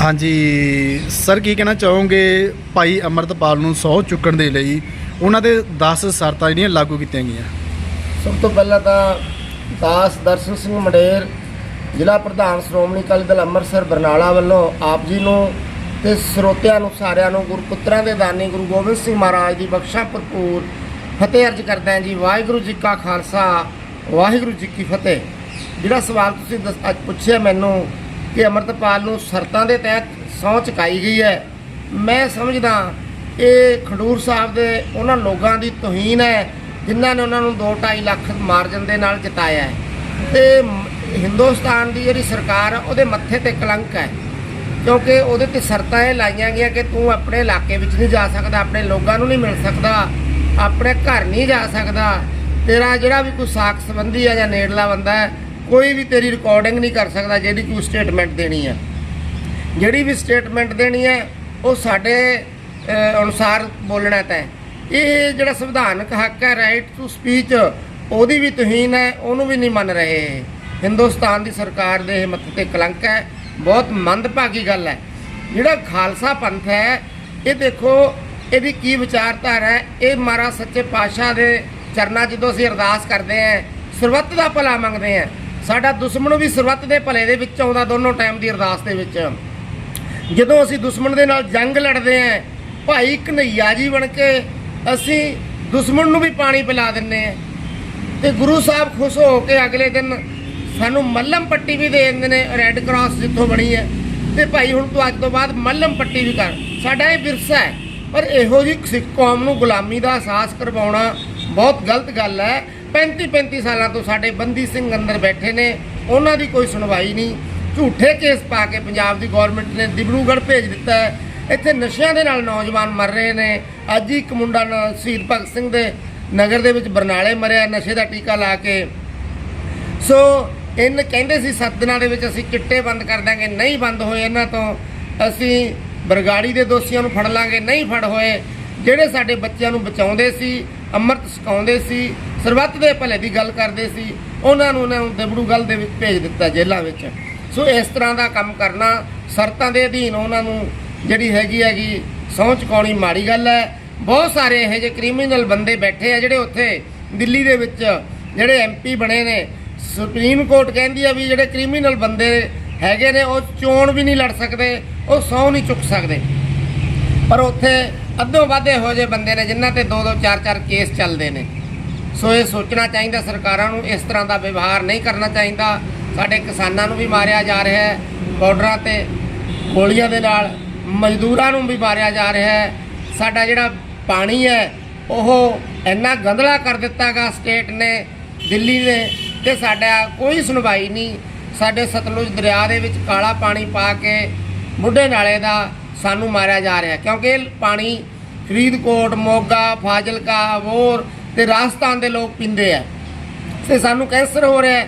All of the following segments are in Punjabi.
ਹਾਂਜੀ, ਸਰ, ਕੀ ਕਹਿਣਾ ਚਾਹੋਗੇ? ਭਾਈ ਅਮਰਤਪਾਲ ਨੂੰ ਸਹੁੰ ਚੁੱਕਣ ਦੇ ਲਈ ਉਹਨਾਂ ਦੇ 10 ਸ਼ਰਤਾਂ ਜਿਹੜੀਆਂ ਲਾਗੂ ਕੀਤੀਆਂ ਗਈਆਂ? ਸਭ ਤੋਂ ਪਹਿਲਾਂ ਤਾਂ ਦਾਸ ਦਰਸ਼ਨ ਸਿੰਘ ਮਡੇਰ, ਜ਼ਿਲ੍ਹਾ ਪ੍ਰਧਾਨ ਸ਼੍ਰੋਮਣੀ ਅਕਾਲੀ ਦਲ ਅੰਮ੍ਰਿਤਸਰ ਬਰਨਾਲਾ ਵੱਲੋਂ ਆਪ ਜੀ ਨੂੰ ਤੇ ਸਰੋਤਿਆਂ ਨੂੰ, ਸਾਰਿਆਂ ਨੂੰ, ਗੁਰਪੁੱਤਰਾਂ ਦੇ ਦਾਨੀ ਗੁਰੂ ਗੋਬਿੰਦ ਸਿੰਘ ਮਹਾਰਾਜ ਦੀ ਬਖਸ਼ਾ ਭਰਪੂਰ ਫਤਿਹ ਅਰਜ ਕਰਦਾ ਹਾਂ ਜੀ। ਵਾਹਿਗੁਰੂ ਜੀ ਕਾ ਖਾਲਸਾ, ਵਾਹਿਗੁਰੂ ਜੀ ਕੀ ਫਤਿਹ। ਜਿਹੜਾ ਸਵਾਲ ਤੁਸੀਂ ਦੱਸ- ਅੱਜ ਪੁੱਛਿਆ ਮੈਨੂੰ ਕਿ ਅਮਰਤਪਾਲ ਨੂੰ ਸ਼ਰਤਾਂ ਦੇ ਤਹਿਤ ਸਹੁੰ ਚੁਕਾਈ ਗਈ ਹੈ। ਮੈਂ ਸਮਝਦਾ ਇਹ ਖਡੂਰ ਸਾਹਿਬ ਦੇ ਉਹਨਾਂ ਲੋਕਾਂ ਦੀ ਤੋਹੀਨ ਹੈ, ਜਿਨ੍ਹਾਂ ਨੇ ਉਹਨਾਂ ਨੂੰ 2.5 ਲੱਖ ਮਾਰਜਨ ਦੇ ਨਾਲ ਜਿਤਾਇਆ ਹੈ। ਤੇ ਹਿੰਦੁਸਤਾਨ ਦੀ ਜਿਹੜੀ ਸਰਕਾਰ ਹੈ ਉਹਦੇ ਮੱਥੇ ਤੇ ਕਲੰਕ ਹੈ। ਕਿਉਂਕਿ ਉਹਦੇ ਤੇ ਸ਼ਰਤਾਂ ਇਹ ਲਾਈਆਂ ਗਈਆਂ ਕਿ ਤੂੰ ਆਪਣੇ ਇਲਾਕੇ ਵਿੱਚ ਨਹੀਂ ਜਾ ਸਕਦਾ, ਆਪਣੇ ਲੋਕਾਂ ਨੂੰ ਨਹੀਂ ਮਿਲ ਸਕਦਾ, ਆਪਣੇ ਘਰ ਨਹੀਂ ਜਾ ਸਕਦਾ। ਤੇਰਾ ਜਿਹੜਾ ਵੀ ਕੋਈ ਸਾਖ ਸੰਬੰਧੀ ਹੈ ਜਾਂ ਨੇੜਲਾ ਬੰਦਾ ਹੈ ਕੋਈ ਵੀ ਤੇਰੀ ਰਿਕਾਰਡਿੰਗ ਨਹੀਂ ਕਰ ਸਕਦਾ ਜਿਹੜੀ ਕੋਈ ਸਟੇਟਮੈਂਟ ਦੇਣੀ ਹੈ ਜਿਹੜੀ ਵੀ ਸਟੇਟਮੈਂਟ ਦੇਣੀ ਹੈ ਉਹ ਸਾਡੇ ਅਨੁਸਾਰ ਬੋਲਣਾ ਤੈ ਇਹ ਜਿਹੜਾ ਸੰਵਿਧਾਨਕ ਹੱਕ ਹੈ ਰਾਈਟ ਟੂ ਸਪੀਚ ਉਹਦੀ ਵੀ ਤੁਹੀਨ ਹੈ ਉਹਨੂੰ ਵੀ ਨਹੀਂ ਮੰਨ ਰਹੇ। ਇਹ। ਹਿੰਦੁਸਤਾਨ ਦੀ ਸਰਕਾਰ ਦੇ ਇਹ ਮੱਥੇ ਤੇ ਕਲੰਕ ਹੈ, ਬਹੁਤ ਮੰਦਭਾਗੀ ਗੱਲ ਹੈ। ਜਿਹੜਾ ਖਾਲਸਾ ਪੰਥ ਹੈ, ਇਹ ਦੇਖੋ, ਇਹਦੀ ਕੀ ਵਿਚਾਰਧਾਰਾ ਹੈ? ਇਹ ਮਹਾਰਾਜ ਸੱਚੇ ਪਾਤਸ਼ਾਹ ਦੇ ਚਰਨਾਂ 'ਚ ਜਦੋਂ ਅਸੀਂ ਅਰਦਾਸ ਕਰਦੇ ਹਾਂ, ਸਰਬੱਤ ਦਾ ਭਲਾ ਮੰਗਦੇ ਹਾਂ ਸਾਡਾ ਦੁਸ਼ਮਣ ਵੀ ਸਰਬੱਤ ਦੇ ਭਲੇ ਦੇ ਵਿੱਚ ਆਉਂਦਾ ਦੋਨੋਂ ਟਾਈਮ ਦੀ ਅਰਦਾਸ ਦੇ ਵਿੱਚ। ਜਦੋਂ ਅਸੀਂ ਦੁਸ਼ਮਣ ਦੇ ਨਾਲ ਜੰਗ ਲੜਦੇ ਆਂ ਭਾਈ ਕਨਈਆ ਜੀ ਬਣ ਕੇ ਅਸੀਂ ਦੁਸ਼ਮਣ ਨੂੰ ਵੀ ਪਾਣੀ ਪਿਲਾ ਦਿੰਨੇ ਆਂ ਤੇ ਗੁਰੂ ਸਾਹਿਬ ਖੁਸ਼ ਹੋ ਕੇ ਅਗਲੇ ਦਿਨ ਸਾਨੂੰ ਮੱਲਮ ਪੱਟੀ ਵੀ ਦੇ ਦਿੰਦੇ ਨੇ ਰੈੱਡ ਕਰਾਸ ਜਿੱਥੋਂ ਬਣੀ ਹੈ। ਤੇ ਭਾਈ ਹੁਣ ਤੂੰ ਅੱਜ ਤੋਂ ਬਾਅਦ ਮੱਲਮ ਪੱਟੀ ਵੀ ਕਰ। ਸਾਡਾ ਇਹ ਵਿਰਸਾ ਹੈ। ਪਰ ਇਹੋ ਜਿਹੀ ਸਿੱਖ ਕੌਮ ਨੂੰ ਗੁਲਾਮੀ ਦਾ ਅਹਿਸਾਸ ਕਰਵਾਉਣਾ ਬਹੁਤ ਗਲਤ ਗੱਲ ਹੈ। 35 35 ਸਾਲਾਂ ਤੋਂ ਸਾਡੇ ਬੰਦੀ ਸਿੰਘ ਅੰਦਰ ਬੈਠੇ ਨੇ, ਉਹਨਾਂ ਦੀ ਕੋਈ ਸੁਣਵਾਈ ਨਹੀਂ। ਝੂਠੇ ਕੇਸ ਪਾ ਕੇ ਪੰਜਾਬ ਦੀ ਗਵਰਨਮੈਂਟ ਨੇ ਦਿਬੜੂਗੜ੍ਹ ਭੇਜ ਦਿੱਤਾ ਹੈ। ਇੱਥੇ ਨਸ਼ਿਆਂ ਦੇ ਨਾਲ ਨੌਜਵਾਨ ਮਰ ਰਹੇ ਨੇ। ਅੱਜ ਹੀ ਇੱਕ ਮੁੰਡਾ ਨ- ਸ਼ਹੀਦ ਭਗਤ ਸਿੰਘ ਦੇ ਨਗਰ ਦੇ ਵਿੱਚ ਬਰਨਾਲੇ ਮਰਿਆ, ਨਸ਼ੇ ਦਾ ਟੀਕਾ ਲਾ ਕੇ। ਸੋ, ਇਹਨ ਕਹਿੰਦੇ ਸੀ, ਸੱਤ ਦਿਨਾਂ ਦੇ ਵਿੱਚ ਅਸੀਂ ਚਿੱਟੇ ਬੰਦ ਕਰ ਦਾਂਗੇ ਨਹੀਂ ਬੰਦ ਹੋਏ ਇਹਨਾਂ ਤੋਂ। ਅਸੀਂ ਬਰਗਾੜੀ ਦੇ ਦੋਸ਼ੀਆਂ ਨੂੰ ਫੜ ਲਾਂਗੇ, ਨਹੀਂ ਫੜ ਹੋਏ। ਜਿਹੜੇ ਸਾਡੇ ਬੱਚਿਆਂ ਨੂੰ ਬਚਾਉਂਦੇ ਸੀ ਅੰਮ੍ਰਿਤ ਸਿਖਾਉਂਦੇ ਸੀ, ਸਰਬੱਤ ਦੇ ਭਲੇ ਦੀ ਗੱਲ ਕਰਦੇ ਸੀ, ਉਹਨਾਂ ਨੂੰ ਉਹਨਾਂ ਨੂੰ ਦਬੜੂ ਦੇ ਵਿੱਚ ਭੇਜ ਦਿੱਤਾ ਜੇਲ੍ਹਾਂ ਵਿੱਚ। ਸੋ ਇਸ ਤਰ੍ਹਾਂ ਦਾ ਕੰਮ ਕਰਨਾ ਸ਼ਰਤਾਂ ਦੇ ਅਧੀਨ ਉਹਨਾਂ ਨੂੰ ਜਿਹੜੀ ਹੈਗੀ ਹੈਗੀ ਸਹੁੰ ਚੁਕਾਉਣੀ ਮਾੜੀ ਗੱਲ ਹੈ। ਬਹੁਤ ਸਾਰੇ ਇਹੋ ਜਿਹੇ ਕ੍ਰਿਮੀਨਲ ਬੰਦੇ ਬੈਠੇ ਆ ਜਿਹੜੇ ਉੱਥੇ ਦਿੱਲੀ ਦੇ ਵਿੱਚ ਜਿਹੜੇ ਐਮਪੀ ਬਣੇ ਨੇ। ਸੁਪਰੀਮ ਕੋਰਟ ਕਹਿੰਦੀ ਆ ਵੀ ਜਿਹੜੇ ਕ੍ਰਿਮੀਨਲ ਬੰਦੇ ਹੈਗੇ ਨੇ, ਉਹ ਚੋਣ ਵੀ ਨਹੀਂ ਲੜ ਸਕਦੇ, ਉਹ ਸਹੁੰ ਨਹੀਂ ਚੁੱਕ ਸਕਦੇ। ਪਰ ਉੱਥੇ ਅੱਧੋਂ ਵੱਧ ਇਹੋ ਜਿਹੇ ਬੰਦੇ ਨੇ, ਜਿਨ੍ਹਾਂ ਤੇ ਦੋ ਦੋ ਚਾਰ ਚਾਰ ਕੇਸ ਚੱਲਦੇ ਨੇ। ਸੋ ਇਹ ਸੋਚਣਾ ਚਾਹੀਦਾ ਸਰਕਾਰਾਂ ਨੂੰ, ਇਸ ਤਰ੍ਹਾਂ ਦਾ ਵਿਵਹਾਰ ਨਹੀਂ ਕਰਨਾ ਚਾਹੀਦਾ। ਸਾਡੇ ਕਿਸਾਨਾਂ ਨੂੰ ਵੀ ਮਾਰਿਆ ਜਾ ਰਿਹਾ ਹੈ ਬਾਰਡਰਾਂ ਤੇ ਗੋਲੀਆਂ ਦੇ ਨਾਲ ਮਜ਼ਦੂਰਾਂ ਨੂੰ ਵੀ ਮਾਰਿਆ ਜਾ ਰਿਹਾ ਹੈ। ਸਾਡਾ ਜਿਹੜਾ ਪਾਣੀ ਹੈ, ਉਹ ਇੰਨਾ ਗੰਧਲਾ ਕਰ ਦਿੱਤਾਗਾ ਸਟੇਟ ਨੇ, ਦਿੱਲੀ ਨੇ, ਤੇ ਸਾਡਾ ਕੋਈ ਸੁਣਵਾਈ ਨਹੀਂ। ਸਾਡੇ ਸਤਲੁਜ ਦਰਿਆ ਦੇ ਵਿੱਚ ਕਾਲਾ ਪਾਣੀ ਪਾ ਕੇ ਬੁੱਢੇ ਨਾਲੇ ਦਾ ਸਾਨੂੰ ਮਾਰਿਆ ਜਾ ਰਿਹਾ ਕਿਉਂਕਿ ਪਾਣੀ ਫਰੀਦਕੋਟ ਮੋਗਾ ਫਾਜ਼ਿਲਕਾ ਵੋਰ ਤੇ ਰਾਜਸਥਾਨ ਦੇ ਲੋਕ ਪੀਂਦੇ ਆ। ਤੇ ਸਾਨੂੰ ਕੈਂਸਰ ਹੋ ਰਿਹਾ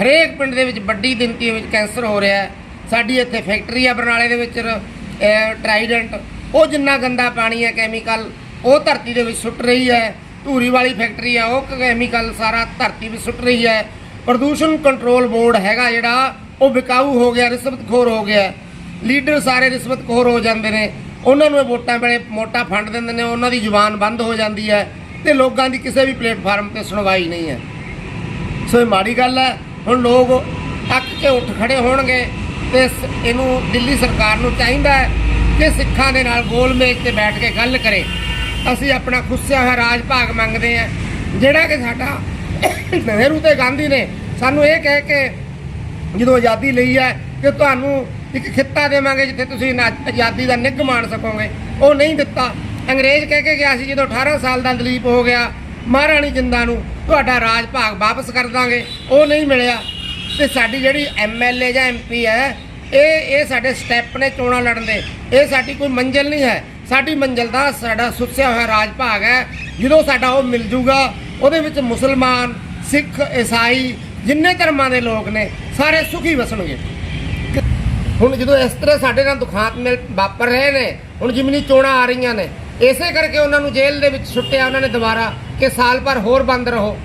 ਹਰੇਕ ਪਿੰਡ ਦੇ ਵਿੱਚ ਵੱਡੀ ਗਿਣਤੀ ਵਿੱਚ ਕੈਂਸਰ ਹੋ ਰਿਹਾ ਸਾਡੀ ਇੱਥੇ ਫੈਕਟਰੀ ਆ ਬਰਨਾਲੇ ਦੇ ਵਿੱਚ ਅਹ, ਟਰਾਈਡੈਂਟ। ਉਹ ਜਿੰਨਾ ਗੰਦਾ ਪਾਣੀ ਹੈ ਕੈਮੀਕਲ ਉਹ ਧਰਤੀ ਦੇ ਵਿੱਚ ਸੁੱਟ ਰਹੀ ਹੈ। ਧੂਰੀ ਵਾਲੀ ਫੈਕਟਰੀ ਆ ਉਹ ਕੈਮੀਕਲ ਸਾਰਾ ਧਰਤੀ ਵਿੱਚ ਸੁੱਟ ਰਹੀ ਹੈ। ਪ੍ਰਦੂਸ਼ਣ ਕੰਟਰੋਲ ਬੋਰਡ ਹੈਗਾ ਜਿਹੜਾ ਉਹ ਵਿਕਾਊ ਹੋ ਗਿਆ ਰਿਸ਼ਵਤਖੋਰ ਹੋ ਗਿਆ। ਲੀਡਰ ਸਾਰੇ ਰਿਸ਼ਵਤ ਰਿਸ਼ਵਤਖੋਰ ਹੋ ਜਾਂਦੇ ਨੇ। ਉਹਨਾਂ ਨੂੰ ਵੋਟਾਂ ਵੇਲੇ ਮੋਟਾ ਫੰਡ ਦਿੰਦੇ ਨੇ, ਉਹਨਾਂ ਦੀ ਜ਼ੁਬਾਨ ਬੰਦ ਹੋ ਜਾਂਦੀ ਹੈ ਤੇ ਲੋਕਾਂ ਦੀ ਕਿਸੇ ਵੀ ਪਲੇਟਫਾਰਮ ਤੇ ਸੁਣਵਾਈ ਨਹੀਂ ਹੈ। ਸੋ ਇਹ ਮਾੜੀ ਗੱਲ ਹੈ, ਹੁਣ ਲੋਕ ਅੱਕ ਕੇ ਉੱਠ ਖੜੇ ਹੋਣਗੇ ਤੇ ਇਹਨੂੰ ਦਿੱਲੀ ਸਰਕਾਰ ਨੂੰ ਚਾਹੀਦਾ ਹੈ ਕਿ ਸਿੱਖਾਂ ਦੇ ਨਾਲ ਗੋਲ ਮੇਜ਼ ਤੇ ਬੈਠ ਕੇ ਗੱਲ ਕਰੇ। ਅਸੀਂ ਆਪਣਾ ਖੁੱਸਿਆ ਹੋਇਆ ਰਾਜ ਭਾਗ ਮੰਗਦੇ ਆ ਜਿਹੜਾ ਕਿ ਸਾਡਾ ਨਹਿਰੂ ਤੇ ਗਾਂਧੀ ਨੇ ਸਾਨੂੰ ਇਹ ਕਹਿ ਕੇ ਜਦੋਂ ਆਜ਼ਾਦੀ ਲਈ ਹੈ ਕਿ ਤੁਹਾਨੂੰ ਇੱਕ ਖਿੱਤਾ ਦੇਵਾਂਗੇ ਜਿੱਥੇ ਤੁਸੀਂ ਨਾ- ਆਜ਼ਾਦੀ ਦਾ ਨਿੱਘ ਮਾਣ ਸਕੋਗੇ। ਉਹ ਨਹੀਂ ਦਿੱਤਾ। ਅੰਗਰੇਜ਼ ਕਹਿ ਕੇ ਗਿਆ ਸੀ, ਜਦੋਂ 18 ਸਾਲ ਦਾ ਦਲੀਪ ਹੋ ਗਿਆ, ਮਹਾਰਾਣੀ ਜਿੰਦਾ ਨੂੰ ਤੁਹਾਡਾ ਰਾਜ ਭਾਗ ਵਾਪਸ ਕਰ ਦਾਂਗੇ। ਉਹ ਨਹੀਂ ਮਿਲਿਆ। ਤੇ ਸਾਡੀ ਜਿਹੜੀ ਐਮਐਲਏ ਜਾਂ ਐਮਪੀ ਹੈ, ਇਹ ਇਹ ਸਾਡੇ ਸਟੈਪ ਨੇ ਚੋਣਾਂ ਲੜਨ ਦੇ। ਇਹ ਸਾਡੀ ਕੋਈ ਮੰਜ਼ਿਲ ਨਹੀਂ ਹੈ। ਸਾਡੀ ਮੰਜ਼ਿਲ ਦਾ ਸਾਡਾ ਸੁੱਸਿਆ ਹੋਇਆ ਰਾਜ ਭਾਗ ਹੈ। ਜਦੋਂ ਸਾਡਾ ਉਹ ਮਿਲ ਜੂਗਾ, ਉਹਦੇ ਵਿੱਚ ਮੁਸਲਮਾਨ, ਸਿੱਖ, ਈਸਾਈ, ਜਿੰਨੇ ਧਰਮਾਂ ਦੇ ਲੋਕ ਨੇ, ਸਾਰੇ ਸੁਖੀ ਵਸਣਗੇ। ਹੁਣ ਜਦੋਂ ਇਸ ਤਰ੍ਹਾਂ ਸਾਡੇ ਨਾਲ ਦੁਖਾਂਤ ਮਿਲ ਵਾਪਰ ਰਹੇ ਨੇ, ਹੁਣ ਜਿਮਨੀ ਚੋਣਾਂ ਆ ਰਹੀਆਂ ਨੇ, ਇਸੇ ਕਰਕੇ ਉਹਨਾਂ ਨੂੰ ਜੇਲ੍ਹ ਦੇ ਵਿੱਚ ਸੁੱਟਿਆ ਉਹਨਾਂ ਨੇ ਦੁਬਾਰਾ ਕਿ ਸਾਲ ਭਰ ਹੋਰ ਬੰਦ ਰਹੋ,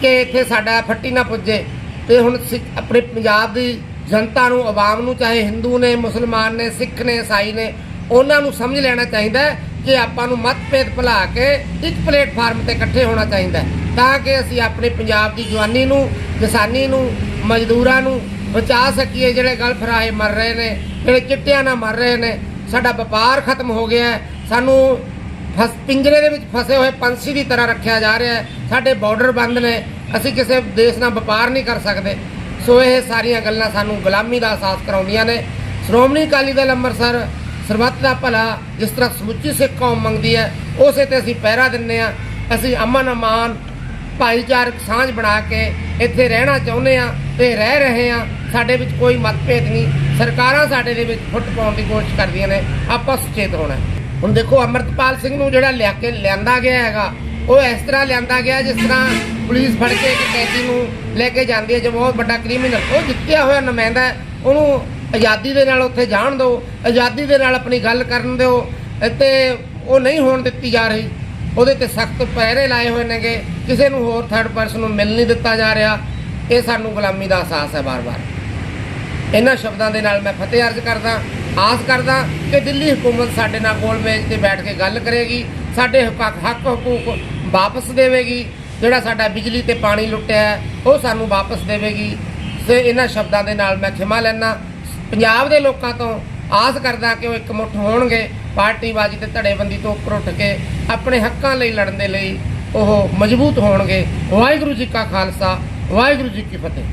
ਕਿ ਇੱਥੇ ਸਾਡਾ ਫੱਟੀ ਨਾ ਪੁੱਜੇ। ਤੇ ਹੁਣ ਸਿੱਖ- ਆਪਣੇ ਪੰਜਾਬ ਦੀ ਜਨਤਾ ਨੂੰ, ਆਵਾਮ ਨੂੰ, ਚਾਹੇ ਹਿੰਦੂ ਨੇ, ਮੁਸਲਮਾਨ ਨੇ, ਸਿੱਖ ਨੇ, ਈਸਾਈ ਨੇ, ਉਹਨਾਂ ਨੂੰ ਸਮਝ ਲੈਣਾ ਚਾਹੀਦਾ ਕਿ ਆਪਾਂ ਨੂੰ ਮਤਭੇਦ ਭੁਲਾ ਕੇ ਇੱਕ ਪਲੇਟਫਾਰਮ ਤੇ ਇਕੱਠੇ ਹੋਣਾ ਚਾਹੀਦਾ ਤਾਂ ਕਿ ਅਸੀਂ ਆਪਣੇ ਪੰਜਾਬ ਦੀ ਜਵਾਨੀ ਨੂੰ, ਕਿਸਾਨੀ ਨੂੰ, ਮਜ਼ਦੂਰਾਂ ਨੂੰ ਬਚਾ ਸਕੀਏ ਜਿਹੜੇ ਗਲ ਫਰਾਏ ਮਰ ਰਹੇ ਨੇ, ਜਿਹੜੇ ਚਿੱਟਿਆਂ ਨਾਲ ਮਰ ਰਹੇ ਨੇ, ਸਾਡਾ ਵਪਾਰ ਖਤਮ ਹੋ ਗਿਆ ਹੈ, ਸਾਨੂੰ ਫਸ, ਪਿੰਜਰੇ ਦੇ ਵਿੱਚ ਫਸੇ ਹੋਏ ਪੰਛੀ ਦੀ ਤਰ੍ਹਾਂ ਰੱਖਿਆ ਜਾ ਰਿਹਾ ਹੈ, ਸਾਡੇ ਬਾਰਡਰ ਬੰਦ ਨੇ, ਅਸੀਂ ਕਿਸੇ ਦੇਸ਼ ਨਾਲ ਵਪਾਰ ਨਹੀਂ ਕਰ ਸਕਦੇ। ਸੋ ਇਹ ਸਾਰੀਆਂ ਗੱਲਾਂ ਸਾਨੂੰ ਗੁਲਾਮੀ ਦਾ ਅਹਿਸਾਸ ਕਰਾਉਂਦੀਆਂ ਨੇ। ਸ਼੍ਰੋਮਣੀ ਅਕਾਲੀ ਦਲ ਅੰਮ੍ਰਿਤਸਰ ਸਰਬੱਤ ਦਾ ਭਲਾ, ਜਿਸ ਤਰ੍ਹਾਂ ਸਮੁੱਚੀ ਸਿੱਖ ਕੌਮ ਮੰਗਦੀ ਹੈ, ਉਸੇ ਤੇ ਅਸੀਂ ਪਹਿਰਾ ਦਿੰਨੇ ਆ ਅਸੀਂ ਅਮਨ ਅਮਾਨ ਭਾਈਚਾਰਕ ਸਾਂਝ ਬਣਾ ਕੇ ਇੱਥੇ ਰਹਿਣਾ ਚਾਹੁੰਦੇ ਆ ਤੇ ਰਹਿ ਰਹੇ ਆ ਸਾਡੇ ਵਿੱਚ ਕੋਈ ਮਤਭੇਦ ਨਹੀਂ। ਸਰਕਾਰਾਂ ਸਾਡੇ ਦੇ ਵਿੱਚ ਫੁੱਟ ਪਾਉਣ ਦੀ ਕੋਸ਼ਿਸ਼ ਕਰਦੀਆਂ ਨੇ। ਆਪਾਂ ਸੁਚੇਤ ਹੋਣਾ ਹੁਣ ਦੇਖੋ, ਅਮਰਤਪਾਲ ਸਿੰਘ ਨੂੰ ਜਿਹੜਾ ਲਿਆ ਕੇ ਲਿਆਂਦਾ ਗਿਆ ਹੈਗਾ, ਉਹ ਇਸ ਤਰ੍ਹਾਂ ਲਿਆਂਦਾ ਗਿਆ ਜਿਸ ਤਰ੍ਹਾਂ ਪੁਲਿਸ ਫੜ ਕੇ ਇੱਕ ਕੈਦੀ ਨੂੰ ਲੈ ਕੇ ਜਾਂਦੀ ਹੈ। ਜੋ ਬਹੁਤ ਵੱਡਾ ਕ੍ਰਿਮੀਨਲ ਉਹ ਜਿੱਤਿਆ ਹੋਇਆ ਨੁਮਾਇੰਦਾ ਉਹਨੂੰ ਆਜ਼ਾਦੀ ਦੇ ਨਾਲ ਉੱਥੇ ਜਾਣ ਦਿਓ, ਆਜ਼ਾਦੀ ਦੇ ਨਾਲ ਆਪਣੀ ਗੱਲ ਕਰਨ ਦਿਓ ਤੇ ਉਹ ਨਹੀਂ ਹੋਣ ਦਿੱਤੀ ਜਾ ਰਹੀ। ਉਹਦੇ ਤੇ ਸਖਤ ਪਹਿਰੇ ਲਾਏ ਹੋਏ ਨੇਗੇ। ਕਿਸੇ ਨੂੰ ਹੋਰ ਥਰਡ ਪਰਸਨ ਨੂੰ ਮਿਲ ਨਹੀਂ ਦਿੱਤਾ ਜਾ ਰਿਹਾ। ਇਹ ਸਾਨੂੰ ਗੁਲਾਮੀ ਦਾ ਅਹਿਸਾਸ ਹੈ ਬਾਰ-ਬਾਰ। ਇਹਨਾਂ ਸ਼ਬਦਾਂ ਦੇ ਨਾਲ ਮੈਂ ਫਤਿਹ ਅਰਜ਼ ਕਰਦਾ, ਆਸ ਕਰਦਾ ਕਿ ਦਿੱਲੀ ਹਕੂਮਤ ਸਾਡੇ ਨਾਲ ਕੋਲ ਮੇਜ਼ ਤੇ ਬੈਠ ਕੇ ਗੱਲ ਕਰੇਗੀ, ਸਾਡੇ ਹੱਕ ਹੱਕ ਹਕੂਕ ਵਾਪਸ ਦੇਵੇਗੀ, ਜਿਹੜਾ ਸਾਡਾ ਬਿਜਲੀ ਤੇ ਪਾਣੀ ਲੁੱਟਿਆ ਉਹ ਸਾਨੂੰ ਵਾਪਸ ਦੇਵੇਗੀ। ਤੇ ਇਹਨਾਂ ਸ਼ਬਦਾਂ ਦੇ ਨਾਲ ਮੈਂ ਖਿਮਾ ਲੈਣਾ ਪੰਜਾਬ ਦੇ ਲੋਕਾਂ ਤੋਂ ਆਸ ਕਰਦਾ ਕਿ ਉਹ ਇਕਮੁੱਠ ਹੋਣਗੇ ਪਾਰਟੀਬਾਜ਼ੀ ਤੇ ਧੜੇਬੰਦੀ ਤੋਂ ਉੱਪਰ ਉੱਠ ਕੇ ਆਪਣੇ ਹੱਕਾਂ ਲਈ ਲੜਨ ਦੇ ਲਈ ਉਹ ਮਜ਼ਬੂਤ ਹੋਣਗੇ। ਵਾਹਿਗੁਰੂ ਜੀ ਕਾ ਖਾਲਸਾ, ਵਾਹਿਗੁਰੂ ਜੀ ਕੀ ਫਤਿਹ।